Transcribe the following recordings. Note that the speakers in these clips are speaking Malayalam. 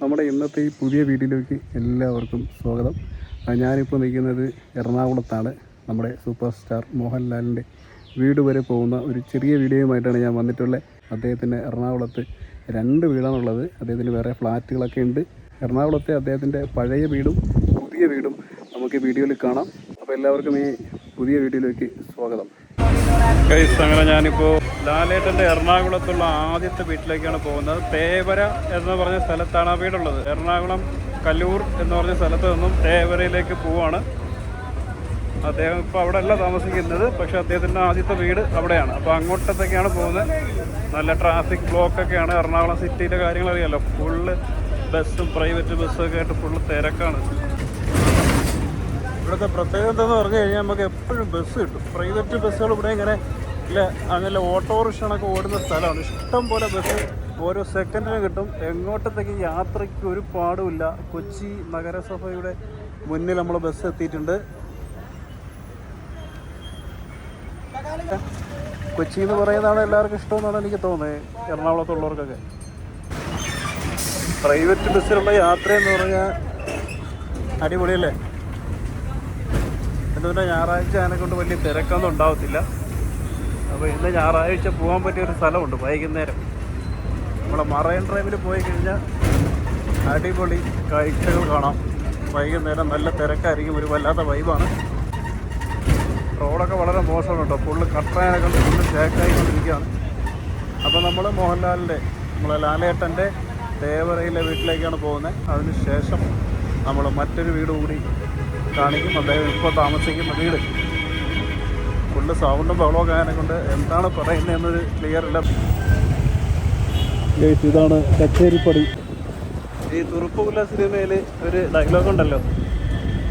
നമ്മുടെ ഇന്നത്തെ ഈ പുതിയ വീഡിയോയിലേക്ക് എല്ലാവർക്കും സ്വാഗതം. ഞാനിപ്പോൾ നിൽക്കുന്നത് എറണാകുളത്താണ്. നമ്മുടെ സൂപ്പർ സ്റ്റാർ മോഹൻലാലിന്റെ വീട് വരെ പോകുന്ന ഒരു ചെറിയ വീഡിയോയുമായിട്ടാണ് ഞാൻ വന്നിട്ടുള്ളത്. അദ്ദേഹത്തിന് എറണാകുളത്ത് രണ്ട് വീടാണുള്ളത്. അദ്ദേഹത്തിന് വേറെ ഫ്ലാറ്റുകളൊക്കെ ഉണ്ട്. എറണാകുളത്തെ അദ്ദേഹത്തിന്റെ പഴയ വീടും പുതിയ വീടും നമുക്ക് വീഡിയോയിൽ കാണാം. അപ്പോൾ എല്ലാവർക്കും ഈ പുതിയ വീഡിയോയിലേക്ക് സ്വാഗതം. അങ്ങനെ ഞാനിപ്പോൾ ലാലേട്ടന്റെ എറണാകുളത്തുള്ള ആദ്യത്തെ വീട്ടിലേക്കാണ് പോകുന്നത്. തേവര എന്ന് പറഞ്ഞ സ്ഥലത്താണ് ആ വീടുള്ളത്. എറണാകുളം കല്ലൂർ എന്ന് പറഞ്ഞ സ്ഥലത്ത് നിന്നും തേവരയിലേക്ക് പോവാണ്. അദ്ദേഹം ഇപ്പോൾ അവിടെ അല്ല താമസിക്കുന്നത് പക്ഷേ അദ്ദേഹത്തിന്റെ ആദ്യത്തെ വീട് അവിടെയാണ്. അപ്പോൾ അങ്ങോട്ടത്തേക്കാണ് പോകുന്നത്. നല്ല ട്രാഫിക് ബ്ലോക്ക് ഒക്കെയാണ്. എറണാകുളം സിറ്റിയിലെ കാര്യങ്ങൾ അറിയാമല്ലോ ഫുള്ള് ബസ്സും പ്രൈവറ്റ് ബസ്സും ഒക്കെ ആയിട്ട് ഫുള്ള് തിരക്കാണ്. ഇവിടുത്തെ പ്രത്യേകത എന്താന്ന് പറഞ്ഞു കഴിഞ്ഞാൽ നമുക്ക് എപ്പോഴും ബസ് കിട്ടും. പ്രൈവറ്റ് ബസ്സുകൾ ഇവിടെ ഇങ്ങനെ ഇല്ല അങ്ങനെ ഓട്ടോറിക്ഷകളൊക്കെ ഓടുന്ന സ്ഥലമാണ്. ഇഷ്ടം പോലെ ബസ് ഓരോ സെക്കൻഡിനും കിട്ടും. എങ്ങോട്ടത്തേക്ക് യാത്രയ്ക്ക് ഒരു പാടുമില്ല കൊച്ചി നഗരസഭയുടെ മുന്നിൽ നമ്മൾ ബസ് എത്തിയിട്ടുണ്ട്. കൊച്ചി എന്ന് പറയുന്നതാണ് എല്ലാവർക്കും ഇഷ്ടമെന്നാണ് എനിക്ക് തോന്നുന്നത് എറണാകുളത്തുള്ളവർക്കൊക്കെ. പ്രൈവറ്റ് ബസ്സിലുള്ള യാത്ര എന്ന് പറഞ്ഞാൽ അടിപൊളിയല്ലേ? എന്തുകൊണ്ട് ഞായറാഴ്ച അതിനെ കൊണ്ട് വലിയ തിരക്കൊന്നും ഉണ്ടാവത്തില്ല. അപ്പോൾ ഇന്ന് ഞായറാഴ്ച പോകാൻ പറ്റിയ ഒരു സ്ഥലമുണ്ട് വൈകുന്നേരം. നമ്മളെ മറൈൻ ഡ്രൈവിൽ പോയി കഴിഞ്ഞാൽ അടിപൊളി കാഴ്ചകൾ കാണാം. വൈകുന്നേരം നല്ല തിരക്കായിരിക്കും ഒരു വല്ലാത്ത വൈബാണ് റോഡൊക്കെ വളരെ മോശമാണ് കേട്ടോ. ഫുള്ള് കട്ടയാനൊക്കെ ഫുള്ള് ഷേക്കായിക്കൊണ്ടിരിക്കുകയാണ് അപ്പോൾ നമ്മൾ മോഹൻലാലിന്റെ നമ്മളെ ലാലേട്ടന്റെ തേവരയിലെ വീട്ടിലേക്കാണ് പോകുന്നത്. അതിന് ശേഷം നമ്മൾ മറ്റൊരു വീട് കൂടി കാണിക്കും അദ്ദേഹം ഇപ്പോൾ താമസിക്കുന്ന വീട്. ഫുള്ള് സൗണ്ടും ബഹളമൊക്കെ ആയതിനെ കൊണ്ട് എന്താണ് പറയുന്നത് എന്നൊരു ക്ലിയർ ഇല്ല. ഇതാണ് കച്ചേരിപ്പടി. ഈ തുറുപ്പുകുല സിനിമയിൽ ഒരു ഡയലോഗ് ഉണ്ടല്ലോ.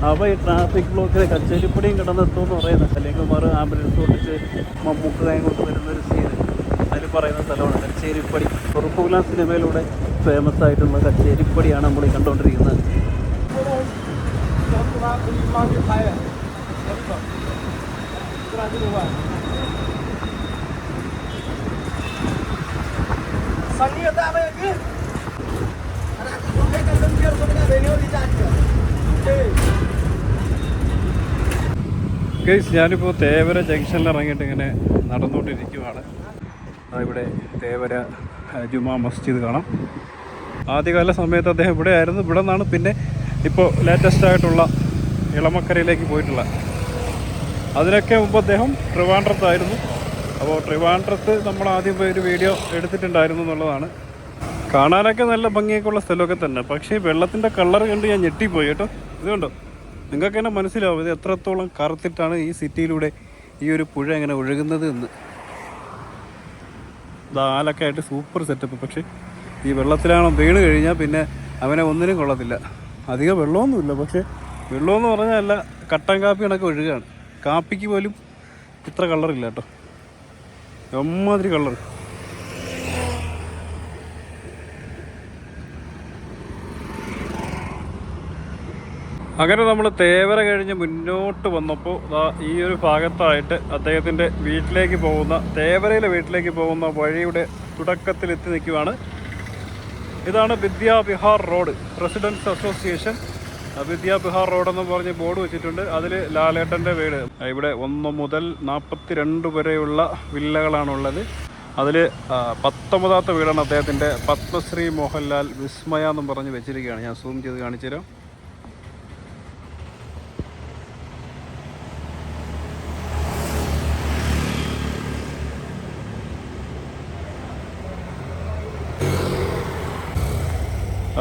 അപ്പോൾ ഈ ട്രാഫിക് ബ്ലോക്കിൽ കച്ചേരിപ്പടിയും കിടന്നെത്തുമെന്ന് പറയുന്നത് അല്ലെങ്കിൽ മറു ആംബുലൻസ് ഓടിച്ച് മമ്മൂക്കായും കൊണ്ട് വരുന്ന ഒരു സീൻ അതിൽ പറയുന്ന സ്ഥലമാണ് കച്ചേരിപ്പടി. തുറുപ്പുകുല സിനിമയിലൂടെ ഫേമസ് ആയിട്ടുള്ള കച്ചേരിപ്പടിയാണ് നമ്മൾ കണ്ടുകൊണ്ടിരിക്കുന്നത് 三个大卫军，我看看身边什么的北流的站着，对。 ഗൈസ് ഞാനിപ്പോൾ തേവര ജംഗ്ഷനിൽ ഇറങ്ങിയിട്ട് ഇങ്ങനെ നടന്നുകൊണ്ടിരിക്കുവാണ് ആ ഇവിടെ തേവര ആ, ജുമാ മസ്ജിദ് കാണാം ആദ്യകാല സമയത്ത് അദ്ദേഹം ഇവിടെ ആയിരുന്നു ഇവിടെ നിന്നാണ് പിന്നെ ഇപ്പോൾ ലേറ്റസ്റ്റ് ആയിട്ടുള്ള ഇളമക്കരയിലേക്ക് പോയിട്ടുള്ള. അതിനൊക്കെ മുമ്പ് അദ്ദേഹം ട്രിവാൻഡ്രത്തായിരുന്നു. അപ്പോൾ ട്രിവാൻഡ്രത്ത് നമ്മൾ ആദ്യം ഒരു വീഡിയോ എടുത്തിട്ടുണ്ടായിരുന്നു എന്നുള്ളതാണ്. കാണാനൊക്കെ നല്ല ഭംഗിയൊക്കെ ഉള്ള സ്ഥലമൊക്കെ തന്നെ. പക്ഷേ വെള്ളത്തിന്റെ കളർ കണ്ട് ഞാൻ ഞെട്ടിപ്പോയി കേട്ടോ. ഇത് കണ്ടോ? നിങ്ങൾക്ക് തന്നെ മനസ്സിലാവും ഇത് എത്രത്തോളം കറുത്തിട്ടാണ് ഈ സിറ്റിയിലൂടെ ഈ ഒരു പുഴ എങ്ങനെ ഒഴുകുന്നത് എന്ന്. ദാലൊക്കെ ആയിട്ട് സൂപ്പർ സെറ്റപ്പ്. പക്ഷേ ഈ വെള്ളത്തിലാണോ വീണ് കഴിഞ്ഞാൽ പിന്നെ അവനെ ഒന്നിനും കൊള്ളത്തില്ല. അധികം വെള്ളമൊന്നുമില്ല. പക്ഷേ വെള്ളമെന്ന് പറഞ്ഞാൽ അല്ല കട്ടൻ കാപ്പി കണക്ക് ഒഴുകാണ്. കാപ്പിക്ക് പോലും ഇത്ര കളറില്ല കേട്ടോ. എമ്മാതിരി കളർ അങ്ങനെ നമ്മൾ തേവര കഴിഞ്ഞ് മുന്നോട്ട് വന്നപ്പോൾ ഈ ഒരു ഭാഗത്തായിട്ട് അദ്ദേഹത്തിന്റെ വീട്ടിലേക്ക് പോകുന്ന തേവരയിലെ വീട്ടിലേക്ക് പോകുന്ന വഴിയുടെ തുടക്കത്തിൽ എത്തി നിൽക്കുവാണ്. ഇതാണ് വിദ്യാവിഹാർ റോഡ് റെസിഡൻസ് അസോസിയേഷൻ. ആ ബിഹാർ റോഡ് എന്ന് പറഞ്ഞ് ബോർഡ് വെച്ചിട്ടുണ്ട്. അതിൽ ലാലേട്ടന്റെ വീട്. ഇവിടെ ഒന്ന് മുതൽ നാൽപ്പത്തി രണ്ട് വരെയുള്ള വില്ലകളാണുള്ളത്. അതിൽ പത്തൊമ്പതാമത്തെ വീടാണ് അദ്ദേഹത്തിന്റെ പത്മശ്രീ മോഹൻലാൽ വിസ്മയ എന്നും പറഞ്ഞ് വെച്ചിരിക്കുകയാണ്. ഞാൻ സൂം ചെയ്ത് കാണിച്ചു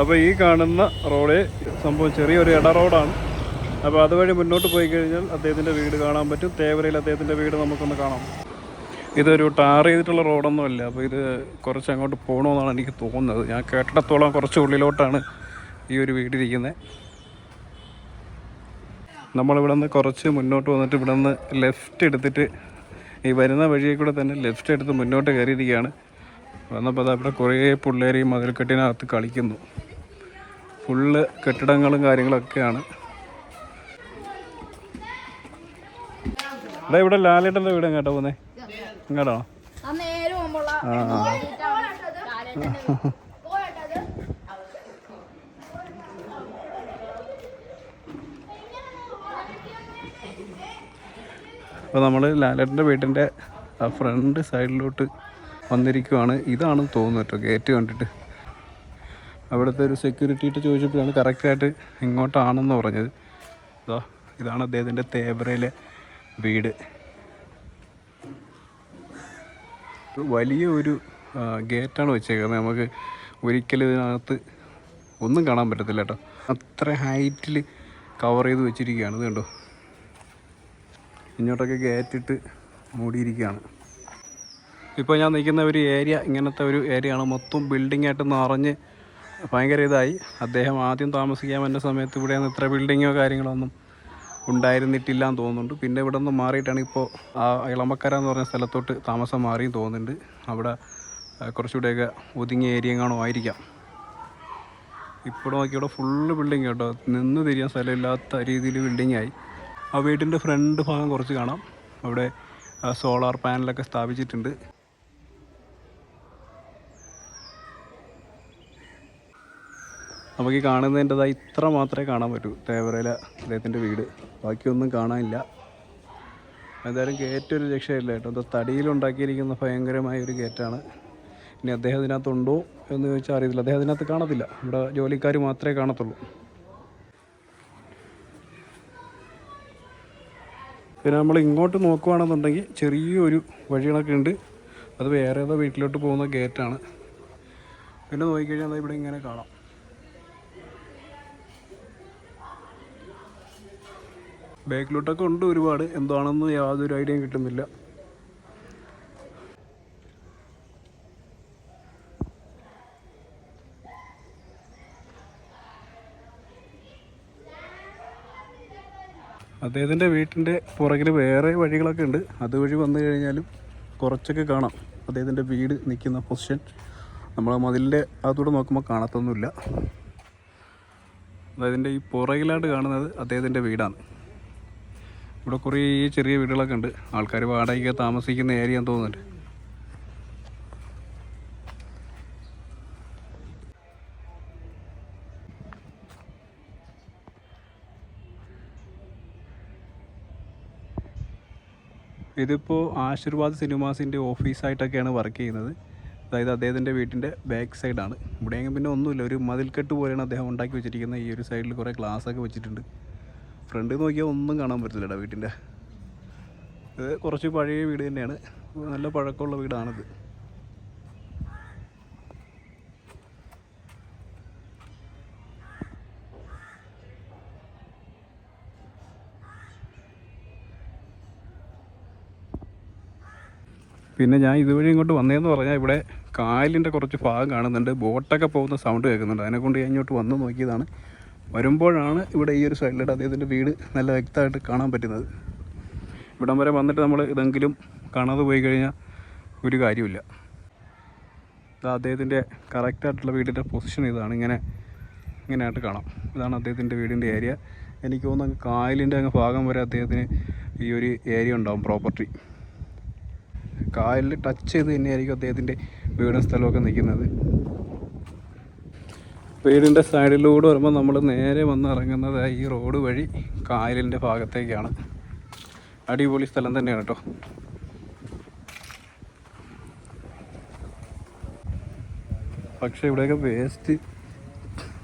അപ്പോൾ ഈ കാണുന്ന റോഡ് സംഭവം ചെറിയൊരു ഇട റോഡാണ്. അപ്പോൾ അതുവഴി മുന്നോട്ട് പോയി കഴിഞ്ഞാൽ അദ്ദേഹത്തിന്റെ വീട് കാണാൻ പറ്റും. തേവരയിൽ അദ്ദേഹത്തിന്റെ വീട് നമുക്കൊന്ന് കാണാം. ഇതൊരു ടാർ ചെയ്തിട്ടുള്ള റോഡൊന്നുമല്ല. അപ്പോൾ ഇത് കുറച്ച് അങ്ങോട്ട് പോകണമെന്നാണ് എനിക്ക് തോന്നുന്നത്. ഞാൻ കേട്ടിടത്തോളം കുറച്ച് ഉള്ളിലോട്ടാണ് ഈ ഒരു വീടിരിക്കുന്നത് നമ്മളിവിടെ നിന്ന് കുറച്ച് മുന്നോട്ട് വന്നിട്ട് ഇവിടെ നിന്ന് ലെഫ്റ്റ് എടുത്തിട്ട് ഈ വരുന്ന വഴിയിൽ കൂടെ തന്നെ ലെഫ്റ്റ് എടുത്ത് മുന്നോട്ട് കയറിയിരിക്കുകയാണ്. വന്നപ്പോൾ അത് അവിടെ കുറേ പിള്ളേർ മതിൽക്കെട്ടിനകത്ത് കളിക്കുന്നു. ഫുള്ള് കെട്ടിടങ്ങളും കാര്യങ്ങളൊക്കെയാണ്. എടാ ഇവിടെ ലാലേട്ടന്റെ വീട് എങ്ങോട്ടാ പോന്നെ എങ്ങോട്ടാണോ ആ നമ്മൾ നമ്മൾ ലാലേട്ടന്റെ വീട്ടിന്റെ ഫ്രണ്ട് സൈഡിലോട്ട് വന്നിരിക്കുവാണ്. ഇതാണെന്ന് തോന്നുന്നു കേട്ടോ ഗേറ്റ് കണ്ടിട്ട്. അവിടുത്തെ ഒരു സെക്യൂരിറ്റിയിട്ട് ചോദിച്ചപ്പോഴാണ് കറക്റ്റായിട്ട് ഇങ്ങോട്ടാണെന്ന് പറഞ്ഞത്. ഇതാ ഇതാണ് അദ്ദേഹത്തിന്റെ തേബ്രയിലെ വീട്. വലിയ ഒരു ഗേറ്റാണ് വെച്ചേക്കുന്നത്. നമുക്ക് ഒരിക്കലും ഇതിനകത്ത് ഒന്നും കാണാൻ പറ്റത്തില്ല കേട്ടോ. അത്ര ഹൈറ്റിൽ കവർ ചെയ്ത് വെച്ചിരിക്കുകയാണ്. ഇത് കണ്ടോ? ഇങ്ങോട്ടൊക്കെ ഗേറ്റിട്ട് മൂടിയിരിക്കുകയാണ്. ഇപ്പോൾ ഞാൻ നിൽക്കുന്ന ഒരു ഏരിയ ഇങ്ങനത്തെ ഒരു ഏരിയ ആണ്. മൊത്തം ബിൽഡിംഗ് ആയിട്ട് നിറഞ്ഞ് ഭയങ്കര ഇതായി. അദ്ദേഹം ആദ്യം താമസിക്കാൻ വന്ന സമയത്ത് ഇവിടെ നിന്ന് ഇത്ര ബിൽഡിങ്ങോ കാര്യങ്ങളോ ഒന്നും ഉണ്ടായിരുന്നിട്ടില്ല എന്ന് തോന്നുന്നുണ്ട്. പിന്നെ ഇവിടെ നിന്ന് മാറിയിട്ടാണ് ഇപ്പോൾ ആ ഇളമക്കര എന്ന് പറഞ്ഞ സ്ഥലത്തോട്ട് താമസം മാറിയും തോന്നുന്നുണ്ട്. അവിടെ കുറച്ചുകൂടെയൊക്കെ ഒതുങ്ങിയ ഏരിയ കാണോ ആയിരിക്കാം. ഇപ്പോൾ നോക്കി ഇവിടെ ഫുള്ള് ബിൽഡിങ് കേട്ടോ. നിന്ന് തിരിയാൻ സ്ഥലമില്ലാത്ത രീതിയിൽ ബിൽഡിംഗ് ആയി. ആ വീടിന്റെ ഫ്രണ്ട് ഭാഗം കുറച്ച് കാണാം. അവിടെ സോളാർ പാനലൊക്കെ സ്ഥാപിച്ചിട്ടുണ്ട്. നമുക്ക് ഈ കാണുന്നതിന്റെതായി ഇത്ര മാത്രമേ കാണാൻ പറ്റൂ. തേവരയില അദ്ദേഹത്തിന്റെ വീട്. ബാക്കിയൊന്നും കാണാനില്ല. എന്തായാലും ഗേറ്റ് ഒരു രക്ഷയില്ല കേട്ടോ. അത് തടിയിലുണ്ടാക്കിയിരിക്കുന്ന ഭയങ്കരമായ ഒരു ഗേറ്റാണ്. ഇനി അദ്ദേഹം ഇതിനകത്തുണ്ടോ എന്ന് ചോദിച്ചാൽ അറിയത്തില്ല. അദ്ദേഹം അതിനകത്ത് കാണത്തില്ല. ഇവിടെ ജോലിക്കാർ മാത്രമേ കാണത്തുള്ളൂ. പിന്നെ നമ്മൾ ഇങ്ങോട്ട് നോക്കുകയാണെന്നുണ്ടെങ്കിൽ ചെറിയൊരു വഴികളൊക്കെ ഉണ്ട്. അത് വേറെ ഏതോ വീട്ടിലോട്ട് പോകുന്ന ഗേറ്റാണ്. പിന്നെ നോക്കിക്കഴിഞ്ഞാൽ ഇവിടെ ഇങ്ങനെ കാണാം. ബാക്കിലോട്ടൊക്കെ ഉണ്ട് ഒരുപാട്. എന്താണെന്ന് യാതൊരു ഐഡിയയും കിട്ടുന്നില്ല. അദ്ദേഹത്തിന്റെ വീട്ടിന്റെ പുറകിൽ വേറെ വഴികളൊക്കെ ഉണ്ട്. അതുവഴി വന്നു കഴിഞ്ഞാലും കുറച്ചൊക്കെ കാണാം. അദ്ദേഹത്തിന്റെ വീട് നിൽക്കുന്ന പൊസിഷൻ നമ്മൾ മതിലിന്റെ അകത്തൂടെ നോക്കുമ്പോൾ കാണത്തൊന്നുമില്ല. അതായതിന്റെ ഈ പുറകിലായിട്ട് കാണുന്നത് അദ്ദേഹത്തിന്റെ വീടാണ്. ഇവിടെ കുറേ ചെറിയ വീടുകളൊക്കെ ഉണ്ട്. ആൾക്കാർ വാടകയ്ക്ക് താമസിക്കുന്ന ഏരിയ എന്ന് തോന്നുന്നുണ്ട്. ഇതിപ്പോൾ ആശീർവാദ് സിനിമാസിന്റെ ഓഫീസായിട്ടൊക്കെയാണ് വർക്ക് ചെയ്യുന്നത്. അതായത് അദ്ദേഹത്തിന്റെ വീട്ടിന്റെ ബാക്ക് സൈഡാണ് ഇവിടെയെങ്കിൽ പിന്നെ ഒന്നുമില്ല. ഒരു മതിൽക്കെട്ട് പോലെയാണ് അദ്ദേഹം ഉണ്ടാക്കി വെച്ചിരിക്കുന്നത്. ഈ ഒരു സൈഡിൽ കുറേ ഗ്ലാസ്സൊക്കെ വെച്ചിട്ടുണ്ട്. ഫ്രണ്ട് നോക്കിയാൽ ഒന്നും കാണാൻ പറ്റില്ലടാ വീട്ടിന്റെ ഇത് കുറച്ച് പഴയ വീട് തന്നെയാണ്. നല്ല പഴക്കമുള്ള വീടാണിത്. പിന്നെ ഞാൻ ഇതുവഴി ഇങ്ങോട്ട് വന്നതെന്ന് പറഞ്ഞാൽ ഇവിടെ കായലിന്റെ കുറച്ച് ഭാഗം കാണുന്നുണ്ട്. ബോട്ടൊക്കെ പോകുന്ന സൗണ്ട് കേൾക്കുന്നുണ്ട്. അതിനെക്കൊണ്ട് ഞാൻ ഇങ്ങോട്ട് വന്ന് നോക്കിയതാണ്. വരുമ്പോഴാണ് ഇവിടെ ഈ ഒരു സൈഡിലായിട്ട് അദ്ദേഹത്തിന്റെ വീട് നല്ല വ്യക്തമായിട്ട് കാണാൻ പറ്റുന്നത്. ഇവിടം വരെ വന്നിട്ട് നമ്മൾ ഇതെങ്കിലും കാണാതെ പോയി കഴിഞ്ഞാൽ ഒരു കാര്യമില്ല ഇത് അദ്ദേഹത്തിന്റെ കറക്റ്റായിട്ടുള്ള വീടിന്റെ പൊസിഷൻ ഇതാണ്. ഇങ്ങനെ ഇങ്ങനെയായിട്ട് കാണാം. ഇതാണ് അദ്ദേഹത്തിന്റെ വീടിന്റെ ഏരിയ എനിക്ക് തോന്നുന്നു കായലിന്റെ അങ്ങ് ഭാഗം വരെ അദ്ദേഹത്തിന് ഈ ഒരു ഏരിയ ഉണ്ടാവും പ്രോപ്പർട്ടി കായലിൽ ടച്ച് ചെയ്ത് തന്നെയായിരിക്കും അദ്ദേഹത്തിന്റെ വീടും സ്ഥലമൊക്കെ നിൽക്കുന്നത്. വീടിന്റെ സൈഡിലൂടെ വരുമ്പോൾ നമ്മൾ നേരെ വന്ന് ഇറങ്ങുന്നത് ഈ റോഡ് വഴി കായലിന്റെ ഭാഗത്തേക്കാണ്. അടിപൊളി സ്ഥലം തന്നെയാണ് കേട്ടോ. പക്ഷേ ഇവിടെയൊക്കെ വേസ്റ്റ്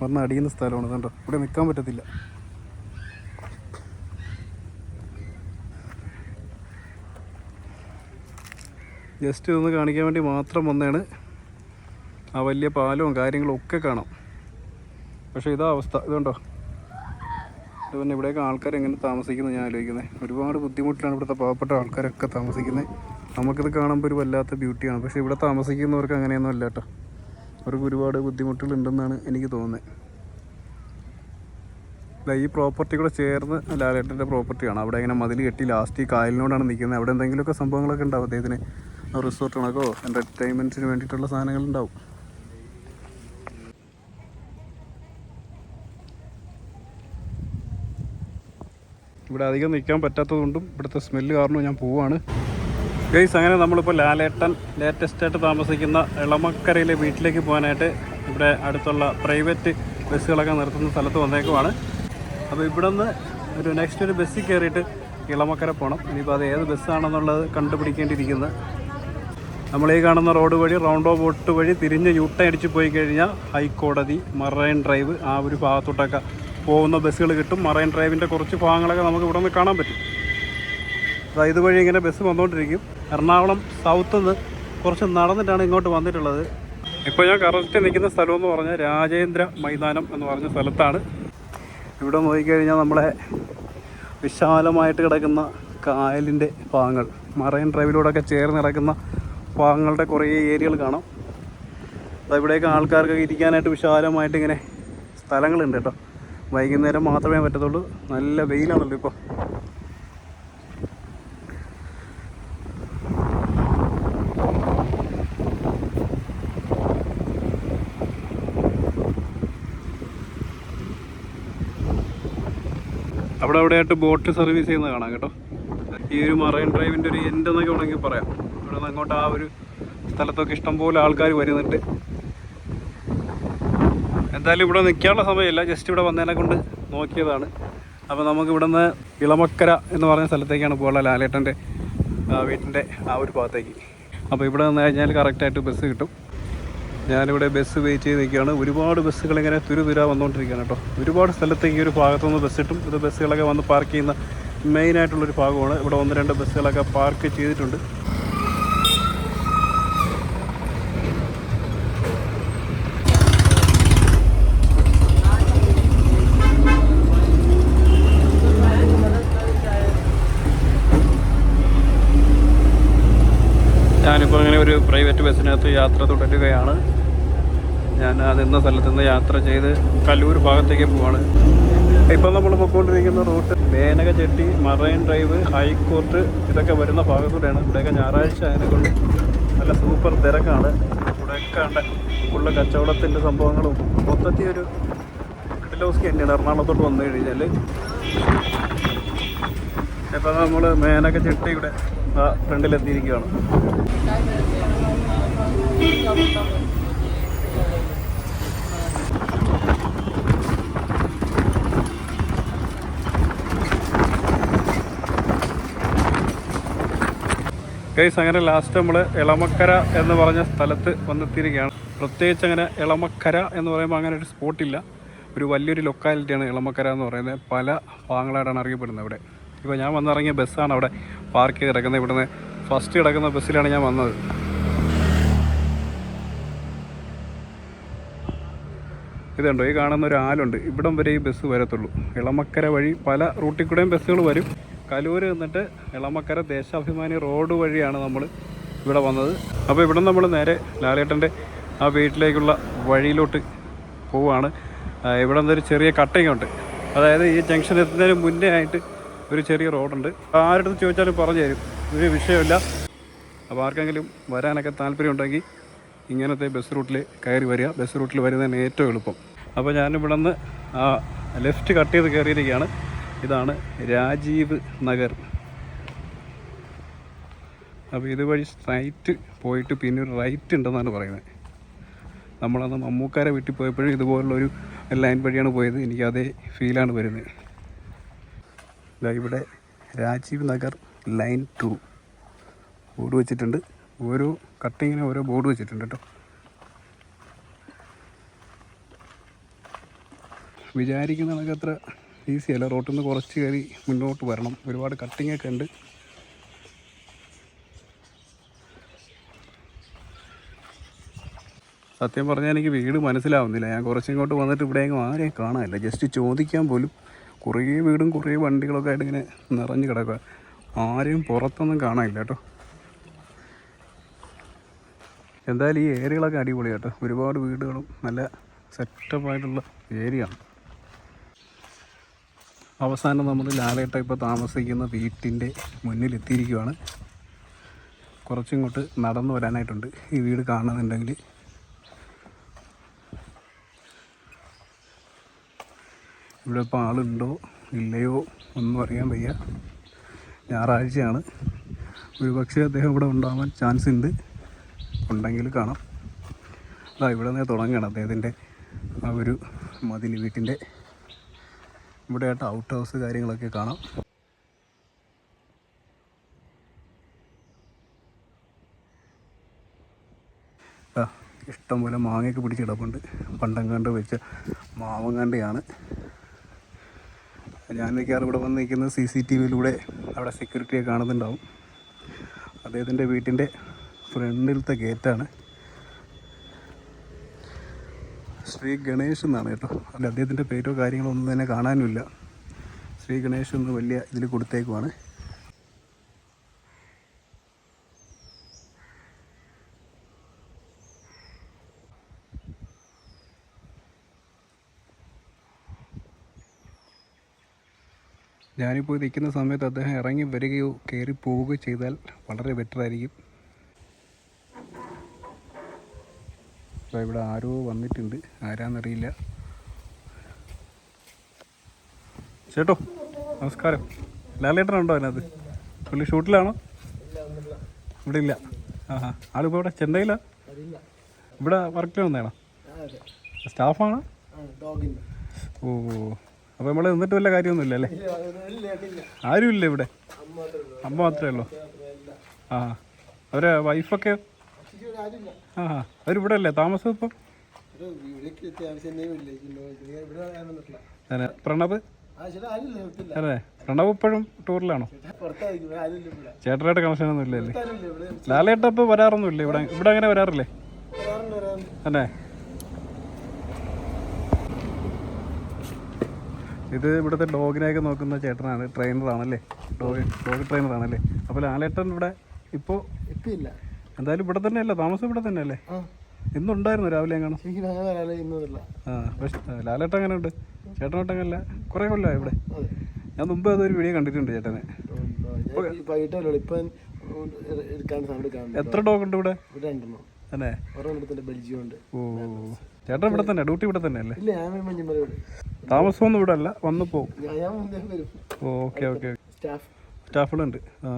വന്ന് അടിയുന്ന സ്ഥലമാണ് കണ്ടോ? ഇവിടെ നിൽക്കാൻ പറ്റത്തില്ല. ജസ്റ്റ് ഇതൊന്ന് കാണിക്കാൻ വേണ്ടി മാത്രം വന്നതാണ് ആ വലിയ പാലവും കാര്യങ്ങളും ഒക്കെ കാണാം. പക്ഷേ ഇതാ അവസ്ഥ. ഇതുണ്ടോ? ഇത് പിന്നെ ഇവിടെയൊക്കെ ആൾക്കാർ എങ്ങനെ താമസിക്കുന്നത് ഞാൻ ആലോചിക്കുന്നത് ഒരുപാട് ബുദ്ധിമുട്ടിലാണ് ഇവിടുത്തെ പാവപ്പെട്ട ആൾക്കാരൊക്കെ താമസിക്കുന്നത് നമുക്കിത് കാണുമ്പോൾ ഒരു വല്ലാത്ത ബ്യൂട്ടിയാണ് പക്ഷേ ഇവിടെ താമസിക്കുന്നവർക്ക് അങ്ങനെയൊന്നും അല്ല കേട്ടോ. അവർക്ക് ഒരുപാട് ബുദ്ധിമുട്ടുകളുണ്ടെന്നാണ് എനിക്ക് തോന്നുന്നത് ഈ പ്രോപ്പർട്ടി കൂടെ ചേർന്ന് ലാലേട്ടന്റെ പ്രോപ്പർട്ടിയാണ് അവിടെ ഇങ്ങനെ മതിൽ കെട്ടി ലാസ്റ്റ് ഈ കായലിനോടാണ് നിൽക്കുന്നത്. അവിടെ എന്തെങ്കിലുമൊക്കെ സംഭവങ്ങളൊക്കെ ഉണ്ടാവും അദ്ദേഹത്തിന്. റിസോർട്ട് കണക്കോ എന്റർടൈൻമെന്റിന് വേണ്ടിയിട്ടുള്ള സാധനങ്ങൾ ഇവിടെ അധികം നിൽക്കാൻ പറ്റാത്തതുകൊണ്ടും ഇവിടുത്തെ സ്മെല്ല് കാരണവും ഞാൻ പോവാണ്. ഗൈസ് അങ്ങനെ നമ്മളിപ്പോൾ ലാലേട്ടൻ ലേറ്റസ്റ്റ് ആയിട്ട് താമസിക്കുന്ന ഇളമക്കരയിലെ വീട്ടിലേക്ക് പോകാനായിട്ട് ഇവിടെ അടുത്തുള്ള പ്രൈവറ്റ് ബസ്സുകളൊക്കെ നിർത്തുന്ന സ്ഥലത്ത് വന്നേക്കുവാണ്. അപ്പോൾ ഇവിടെ നിന്ന് ഒരു നെക്സ്റ്റ് ഒരു ബസ്സിൽ കയറിയിട്ട് ഇളമക്കര പോകണം ഇനിയിപ്പോൾ അത് ഏത് ബസ്സാണെന്നുള്ളത് കണ്ടുപിടിക്കേണ്ടിയിരിക്കുന്നത് നമ്മൾ ഈ കാണുന്ന റോഡ് വഴി റൗണ്ടോ ബോട്ട് വഴി തിരിഞ്ഞ് യൂട്ടയടിച്ച് പോയി കഴിഞ്ഞാൽ ഹൈക്കോടതി മറൈൻ ഡ്രൈവ് ആ ഒരു ഭാഗത്തോട്ടൊക്കെ പോകുന്ന ബസ്സുകൾ കിട്ടും. മറൈൻ ഡ്രൈവിന്റെ കുറച്ച് ഭാഗങ്ങളൊക്കെ നമുക്ക് ഇവിടെ നിന്ന് കാണാൻ പറ്റും. അപ്പോൾ ഇതുവഴി ഇങ്ങനെ ബസ് വന്നുകൊണ്ടിരിക്കും. എറണാകുളം സൗത്ത് നിന്ന് കുറച്ച് നടന്നിട്ടാണ് ഇങ്ങോട്ട് വന്നിട്ടുള്ളത്. ഇപ്പോൾ ഞാൻ കറക്റ്റ് നിൽക്കുന്ന സ്ഥലം എന്ന് പറഞ്ഞാൽ രാജേന്ദ്ര മൈതാനം എന്ന് പറഞ്ഞ സ്ഥലത്താണ്. ഇവിടെ നോക്കിക്കഴിഞ്ഞാൽ നമ്മളെ വിശാലമായിട്ട് കിടക്കുന്ന കായലിന്റെ ഭാഗങ്ങൾ മറൈൻ ഡ്രൈവിലൂടെയൊക്കെ ചേർന്ന് കിടക്കുന്ന ഭാഗങ്ങളുടെ കുറേ ഏരിയകൾ കാണാം. ഇവിടെയൊക്കെ ആൾക്കാർക്ക് ഇരിക്കാനായിട്ട് വിശാലമായിട്ട് ഇങ്ങനെ സ്ഥലങ്ങളുണ്ട് കേട്ടോ. വൈകുന്നേരം മാത്രമേ പറ്റത്തുള്ളൂ. നല്ല വെയിലാണല്ലോ ഇപ്പോൾ അവിടെ അവിടെയായിട്ട് ബോട്ട് സർവീസ് ചെയ്യുന്നത് കാണാം കേട്ടോ. ഈ ഒരു മറൈൻ ഡ്രൈവിന്റെ ഒരു എൻഡ് എന്നൊക്കെ വേണമെങ്കിൽ പറയാം. ഇവിടെ നിന്ന് അങ്ങോട്ട് ആ ഒരു സ്ഥലത്തൊക്കെ ഇഷ്ടംപോലെ ആൾക്കാർ വരുന്നുണ്ട്. എന്തായാലും ഇവിടെ നിൽക്കാനുള്ള സമയമില്ല. ജസ്റ്റ് ഇവിടെ വന്നതിനെ കൊണ്ട് നോക്കിയതാണ്. അപ്പോൾ നമുക്ക് ഇവിടെ നിന്ന് ഇളമക്കര എന്ന് പറഞ്ഞ സ്ഥലത്തേക്കാണ് പോകാനുള്ള ലാലേട്ടന്റെ വീട്ടിന്റെ ആ ഒരു ഭാഗത്തേക്ക്. അപ്പോൾ ഇവിടെ നിന്ന് കഴിഞ്ഞാൽ കറക്റ്റായിട്ട് ബസ് കിട്ടും. ഞാനിവിടെ ബസ് വെയിറ്റ് ചെയ്ത് നിൽക്കുകയാണ്. ഒരുപാട് ബസ്സുകൾ ഇങ്ങനെ തുരുതുരാ വന്നുകൊണ്ടിരിക്കുകയാണ് കേട്ടോ. ഒരുപാട് സ്ഥലത്തേക്ക് ഈ ഒരു ഭാഗത്തുനിന്ന് ബസ് കിട്ടും. ഇത് ബസ്സുകളൊക്കെ വന്ന് പാർക്ക് ചെയ്യുന്ന മെയിനായിട്ടുള്ളൊരു ഭാഗമാണ്. ഇവിടെ ഒന്ന് രണ്ട് ബസ്സുകളൊക്കെ പാർക്ക് ചെയ്തിട്ടുണ്ട് ഞാനിപ്പോൾ അങ്ങനെ ഒരു പ്രൈവറ്റ് ബസ്സിനകത്ത് യാത്ര തുടരുകയാണ്. ഞാൻ നിന്ന സ്ഥലത്ത് നിന്ന് യാത്ര ചെയ്ത് കല്ലൂർ ഭാഗത്തേക്ക് പോവാണ്. ഇപ്പം നമ്മൾ പൊയ്ക്കൊണ്ടിരിക്കുന്ന route Menaka Chetty Marine Drive high court ഇതൊക്കെ വരുന്ന ഭാഗത്തൂടെയാണ്. ഇവിടെയൊക്കെ ഞായറാഴ്ച അതിനെ കൊണ്ട് നല്ല സൂപ്പർ തിരക്കാണ്. ഇവിടെയൊക്കെ ഉണ്ട് ഫുള്ള് കച്ചവടത്തിന്റെ സംഭവങ്ങളും മൊത്തത്തിൽ ഒരു കിഡിലോസ്കി തന്നെയാണ്. എറണാകുളത്തോട്ട് വന്നു കഴിഞ്ഞാൽ ഇപ്പം നമ്മൾ മേനക ചെട്ടിയുടെ ഫ്രണ്ടിലെത്തിയിരിക്കുകയാണ്. ഗൈസ് അങ്ങനെ ലാസ്റ്റ് നമ്മൾ ഇളമക്കര എന്ന് പറഞ്ഞ സ്ഥലത്ത് വന്നെത്തിയിരിക്കുകയാണ്. പ്രത്യേകിച്ച് അങ്ങനെ ഇളമക്കര എന്ന് പറയുമ്പോൾ അങ്ങനെ ഒരു സ്പോട്ടില്ല ഒരു വലിയൊരു ലൊക്കാലിറ്റിയാണ് ഇളമക്കര എന്ന് പറയുന്നത്. പല ഭാഗങ്ങളായിട്ടാണ് അറിയപ്പെടുന്നത് ഇവിടെ ഇപ്പോൾ ഞാൻ വന്നിറങ്ങിയ ബസ്സാണ് അവിടെ പാർക്ക് ചെയ്ത് കിടക്കുന്നത്. ഇവിടുന്ന് ഫസ്റ്റ് കിടക്കുന്ന ബസ്സിലാണ് ഞാൻ വന്നത്. ഇതുണ്ടോ ഈ കാണുന്ന ഒരു ആലുണ്ട്. ഇവിടം വരെ ഈ ബസ് വരത്തുള്ളൂ. ഇളമക്കര വഴി പല റൂട്ടിൽ കൂടെയും ബസ്സുകൾ വരും. കലൂർ നിന്നിട്ട് ഇളമക്കര ദേശാഭിമാനി റോഡ് വഴിയാണ് നമ്മൾ ഇവിടെ വന്നത്. അപ്പോൾ ഇവിടെ നമ്മൾ നേരെ ലാലേട്ടന്റെ ആ വീട്ടിലേക്കുള്ള വഴിയിലോട്ട് പോവുകയാണ് ഇവിടെ നിന്നൊരു ചെറിയ കട്ടയുണ്ട്. അതായത് ഈ ജംഗ്ഷൻ എത്തുന്നതിന് മുന്നേ ആയിട്ട് ഒരു ചെറിയ റോഡുണ്ട്. ആരുടെ ചോദിച്ചാലും പറഞ്ഞു തരും. ഒരു വിഷയമില്ല അപ്പോൾ ആർക്കെങ്കിലും വരാനൊക്കെ താല്പര്യമുണ്ടെങ്കിൽ ഇങ്ങനത്തെ ബസ് റൂട്ടിൽ കയറി വരിക. ബസ് റൂട്ടിൽ വരുന്നതിന് ഏറ്റവും എളുപ്പം. അപ്പോൾ ഞാനിവിടെ നിന്ന് ആ ലെഫ്റ്റ് കട്ട് ചെയ്ത് കയറിയിരിക്കുകയാണ്. ഇതാണ് രാജീവ് നഗർ. അപ്പോൾ ഇതുവഴി സ്ട്രൈറ്റ് പോയിട്ട് പിന്നെ ഒരു റൈറ്റ് ഉണ്ടെന്നാണ് പറയുന്നത്. നമ്മളന്ന് മമ്മൂക്കാരെ വീട്ടിൽ പോയപ്പോഴും ഇതുപോലുള്ളൊരു ലൈൻ വഴിയാണ് പോയത്. എനിക്കതേ ഫീലാണ് വരുന്നത്. ഇവിടെ Rajiv Nagar line two. Board വെച്ചിട്ടുണ്ട്. ഓരോ കട്ടിങ്ങിന് ഓരോ ബോർഡ് വെച്ചിട്ടുണ്ട് കേട്ടോ. വിചാരിക്കുന്ന കണക്ക് അത്ര ഈസിയല്ല റോട്ടിൽ നിന്ന് കുറച്ച് കയറി മുന്നോട്ട് വരണം. ഒരുപാട് കട്ടിങ് ഒക്കെ ഉണ്ട്. സത്യം പറഞ്ഞാൽ എനിക്ക് വീട് മനസ്സിലാവുന്നില്ല. ഞാൻ കുറച്ചിങ്ങോട്ട് വന്നിട്ട് ഇവിടെയെങ്കിലും ആരെയും കാണാനില്ല. ജസ്റ്റ് ചോദിക്കാൻ പോലും കുറേ വീടും കുറേ വണ്ടികളൊക്കെ ആയിട്ട് ഇങ്ങനെ നിറഞ്ഞു കിടക്കുക ആരെയും പുറത്തൊന്നും കാണാനില്ല കേട്ടോ. എന്തായാലും ഈ ഏരിയകളൊക്കെ അടിപൊളി കേട്ടോ. ഒരുപാട് വീടുകളും നല്ല സെറ്റപ്പായിട്ടുള്ള ഏരിയ ആണ്. അവസാനം നമ്മൾ ലാലേട്ട ഇപ്പോൾ താമസിക്കുന്ന വീട്ടിന്റെ മുന്നിലെത്തിയിരിക്കുകയാണ് കുറച്ചിങ്ങോട്ട് നടന്നു വരാനായിട്ടുണ്ട്. ഈ വീട് കാണുന്നുണ്ടെങ്കിൽ ഇവിടെ ഇപ്പോൾ ആളുണ്ടോ? ഇല്ലയോ? ഒന്നും അറിയാൻ വയ്യ. ഞായറാഴ്ചയാണ്. ഒരുപക്ഷെ അദ്ദേഹം ഇവിടെ ഉണ്ടാവാൻ ചാൻസ് ഉണ്ട് ഉണ്ടെങ്കിൽ കാണാം. അതാ ഇവിടെ നിന്ന് തുടങ്ങണം അദ്ദേഹത്തിന്റെ ആ ഒരു മതിൽ വീട്ടിന്റെ. ഇവിടെയായിട്ട് ഔട്ട് ഹൗസ് കാര്യങ്ങളൊക്കെ കാണാം. ഇഷ്ടംപോലെ മാങ്ങയൊക്കെ പിടിച്ചിടപ്പുണ്ട് പണ്ടങ്ങാണ്ട് വെച്ച മാവങ്ങാണ്ടയാണ്. ഞാൻ മിക്കവാറും ഇവിടെ വന്ന് നിൽക്കുന്നത് സി സി ടി വിയിലൂടെ അവിടെ സെക്യൂരിറ്റിയെ കാണുന്നുണ്ടാവും. അദ്ദേഹത്തിന്റെ വീട്ടിന്റെ ഫ്രണ്ടിലത്തെ ഗേറ്റാണ് ശ്രീ ഗണേഷ് എന്നാണ് കേട്ടോ. അല്ല അദ്ദേഹത്തിന്റെ പേരോ കാര്യങ്ങളോ ഒന്നും തന്നെ കാണാനുമില്ല. ശ്രീ ഗണേഷ് എന്ന് വലിയ ഇതിൽ കൊടുത്തേക്കുവാണ്. ഞാനിപ്പോൾ നിൽക്കുന്ന സമയത്ത് അദ്ദേഹം ഇറങ്ങി വരികയോ കയറി പോവുകയോ ചെയ്താൽ വളരെ ബെറ്റർ ആയിരിക്കും. അപ്പോൾ ഇവിടെ ആരോ വന്നിട്ടുണ്ട്. ആരാന്നറിയില്ല. ചേട്ടോ നമസ്കാരം. ലാലേട്ടനുണ്ടോ അതിനകത്ത്? പുള്ളി ഷൂട്ടിലാണോ? ഇവിടെ ഇല്ല ആഹാ. ആളിപ്പോൾ ഇവിടെ ചെന്നൈയിലാ? ഇവിടെ വർക്കിൽ വന്നതാണോ? സ്റ്റാഫാണ് ഓ. അപ്പോൾ നമ്മൾ നിന്നിട്ട് വല്ല കാര്യമൊന്നുമില്ല അല്ലേ? ആരുമില്ല ഇവിടെ? അമ്മ മാത്രമേ ഉള്ളൂ. ആ അവരെ വൈഫൊക്കെ ആ അവരിവിടെ അല്ലേ? താമസം ഇപ്പം? അതെ പ്രണവ്? അതെ പ്രണവ് ഇപ്പോഴും ടൂറിലാണോ? ചേട്ടനായിട്ട് കണക്ഷൻ ഒന്നും ഇല്ലല്ലേ വരാറൊന്നും വരാറൊന്നുമില്ല ഇവിടെ. ഇവിടെ അങ്ങനെ വരാറില്ലേ? അല്ലേ ഇത് ഇവിടുത്തെ ഡോഗിനെയൊക്കെ നോക്കുന്ന ചേട്ടനാണ് ട്രെയിനറാണല്ലേ? Dog dog ട്രെയിനറാണല്ലേ? അപ്പോൾ ലാലേട്ടൻ ഇവിടെ ഇപ്പോൾ എത്തിയില്ല. എന്തായാലും ഇവിടെ തന്നെ അല്ലേ താമസം ഇവിടെ തന്നെ അല്ലേ ഇന്നുണ്ടായിരുന്നു രാവിലെ ഇന്നതല്ല ആ പക്ഷേ ലാലേട്ടൻ അങ്ങനെ ഉണ്ട് ചേട്ടനോട്ടങ്ങല്ല കുറേ കൊല്ലമായി ഇവിടെ? ഞാൻ മുമ്പ് അതൊരു വീഡിയോ കണ്ടിട്ടുണ്ട് ചേട്ടനെ. ഇപ്പം എത്ര ഡോഗ് ഉണ്ട് ഇവിടെ തന്നെ ഓ. ചേട്ടൻ ഇവിടെ തന്നെ ഡ്യൂട്ടി ഇവിടെ തന്നെ അല്ലേ? ഇല്ല ഞാൻ താമസമൊന്നും ഇവിടെ അല്ല വന്നു പോകും ഞാൻ മുന്നേ വരും. Oh okay okay. സ്റ്റാഫ്. സ്റ്റാഫുകളുണ്ട്. ആ.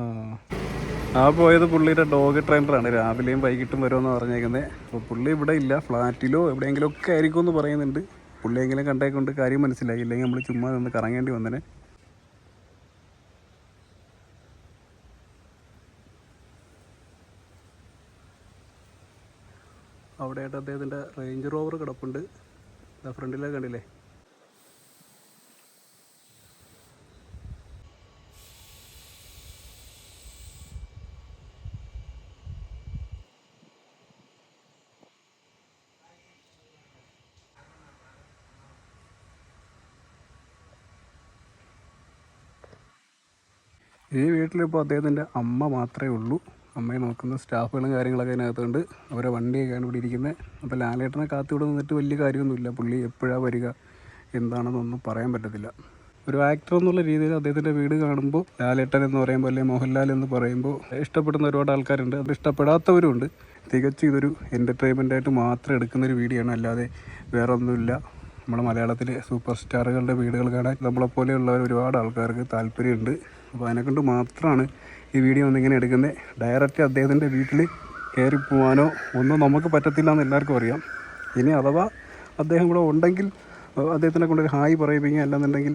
ആ പോയത് പുള്ളിയുടെ ഡോഗ് ട്രെയിനറാണ്. രാവിലെയും വൈകിട്ടും വരുമെന്ന് പറഞ്ഞേക്കുന്നത് അപ്പോൾ പുള്ളി ഇവിടെ ഇല്ല ഫ്ലാറ്റിലോ എവിടെയെങ്കിലും ഒക്കെ ആയിരിക്കും എന്ന് പറയുന്നുണ്ട്. പുള്ളിയെങ്കിലും കണ്ടേക്കൊണ്ട് കാര്യം മനസ്സിലായി. ഇല്ലെങ്കിൽ നമ്മൾ ചുമ്മാ നിന്ന് കറങ്ങേണ്ടി വന്നേനെ. അവിടെയായിട്ട് അദ്ദേഹത്തിന്റെ റേഞ്ച് റോവർ കിടപ്പുണ്ട്. ഫ്രണ്ടിലേ കണ്ടില്ലേ? ഈ വീട്ടിലിപ്പോൾ അദ്ദേഹത്തിന്റെ അമ്മ മാത്രമേ ഉള്ളൂ. അമ്മയെ നോക്കുന്ന സ്റ്റാഫുകളും കാര്യങ്ങളൊക്കെ അതിനകത്തുണ്ട്. അവരെ വണ്ടിയൊക്കെയാണ് ഇവിടെ ഇരിക്കുന്നത്. അപ്പോൾ ലാലേട്ടനെ കാത്തിവിടെ നിന്നിട്ട് വലിയ കാര്യമൊന്നുമില്ല. പുള്ളി എപ്പോഴാണ് വരിക എന്താണെന്നൊന്നും പറയാൻ പറ്റത്തില്ല. ഒരു ആക്ടർ എന്നുള്ള രീതിയിൽ അദ്ദേഹത്തിന്റെ വീട് കാണുമ്പോൾ ലാലേട്ടൻ എന്ന് പറയുമ്പോൾ അല്ലെങ്കിൽ മോഹൻലാൽ എന്ന് പറയുമ്പോൾ ഇഷ്ടപ്പെടുന്ന ഒരുപാട് ആൾക്കാരുണ്ട്. അത് ഇഷ്ടപ്പെടാത്തവരുണ്ട് തികച്ചും ഇതൊരു എന്റർടൈൻമെന്റ് ആയിട്ട് മാത്രം എടുക്കുന്ന ഒരു ആണ്. അല്ലാതെ വേറെ ഒന്നുമില്ല നമ്മുടെ മലയാളത്തിലെ സൂപ്പർ സ്റ്റാറുകളുടെ വീടുകൾ കാണാൻ നമ്മളെപ്പോലെയുള്ളവർ ഒരുപാട് ആൾക്കാർക്ക് താല്പര്യമുണ്ട്. അപ്പോൾ അതിനെക്കൊണ്ട് മാത്രമാണ് ഈ വീഡിയോ ഒന്നിങ്ങനെ എടുക്കുന്നത്. ഡയറക്റ്റ് അദ്ദേഹത്തിന്റെ വീട്ടിൽ കയറി പോകാനോ ഒന്നും നമുക്ക് പറ്റത്തില്ല എന്ന് എല്ലാവർക്കും അറിയാം. ഇനി അഥവാ അദ്ദേഹം കൂടെ ഉണ്ടെങ്കിൽ അദ്ദേഹത്തിനെ കൊണ്ട് ഒരു ഹായ് പറയിപ്പിക്കുക അല്ലെന്നുണ്ടെങ്കിൽ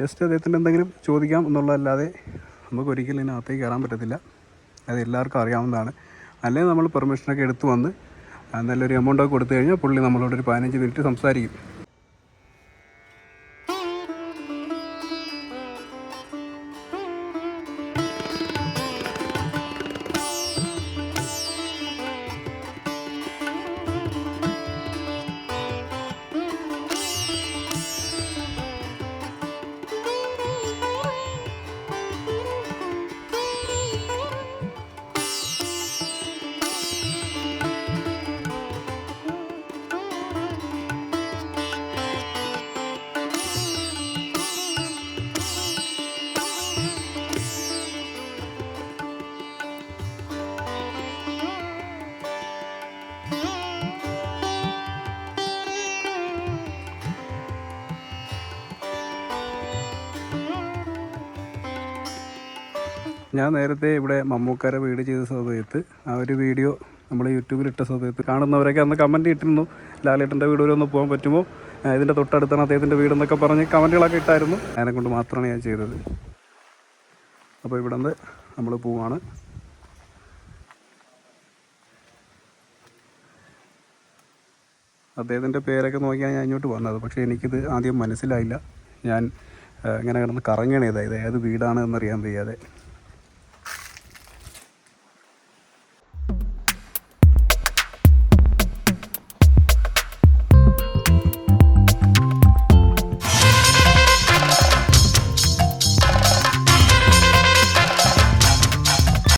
ജസ്റ്റ് അദ്ദേഹത്തിന്റെ എന്തെങ്കിലും ചോദിക്കാം എന്നുള്ളതല്ലാതെ നമുക്ക് ഒരിക്കലും ഇതിനകത്തേക്ക് കയറാൻ പറ്റത്തില്ല. അത് എല്ലാവർക്കും അറിയാവുന്നതാണ്. അല്ലെങ്കിൽ നമ്മൾ പെർമിഷനൊക്കെ എടുത്തു വന്ന് നല്ലൊരു എമൗണ്ടൊക്കെ കൊടുത്തു കഴിഞ്ഞാൽ പുള്ളി നമ്മളോട് ഒരു പതിനഞ്ച് മിനിറ്റ് സംസാരിക്കും. ഞാൻ നേരത്തെ ഇവിടെ മമ്മൂക്കാരെ വീട് ചെയ്ത സമയത്ത് ആ ഒരു വീഡിയോ നമ്മൾ യൂട്യൂബിൽ ഇട്ട സമയത്ത് കാണുന്നവരൊക്കെ അന്ന് കമന്റ് ഇട്ടിരുന്നു. ലാലേട്ടന്റെ വീട് വരെ ഒന്ന് പോകാൻ പറ്റുമോ? ഇതിന്റെ തൊട്ടടുത്താണ് അദ്ദേഹത്തിന്റെ വീടെന്നൊക്കെ പറഞ്ഞ് കമന്റുകളൊക്കെ ഇട്ടായിരുന്നു. അതിനെ കൊണ്ട് മാത്രമാണ് ഞാൻ ചെയ്തത്. അപ്പോൾ ഇവിടെ നിന്ന് നമ്മൾ പോവാണ്. അദ്ദേഹത്തിന്റെ പേരൊക്കെ നോക്കിയാണ് ഞാൻ ഇങ്ങോട്ട് വന്നത്. പക്ഷേ എനിക്കിത് ആദ്യം മനസ്സിലായില്ല. ഞാൻ ഇങ്ങനെ കിടന്ന് കറങ്ങണേ. ഇത് ഏത് വീടാണ് എന്നറിയാൻ വയ്യാതെ.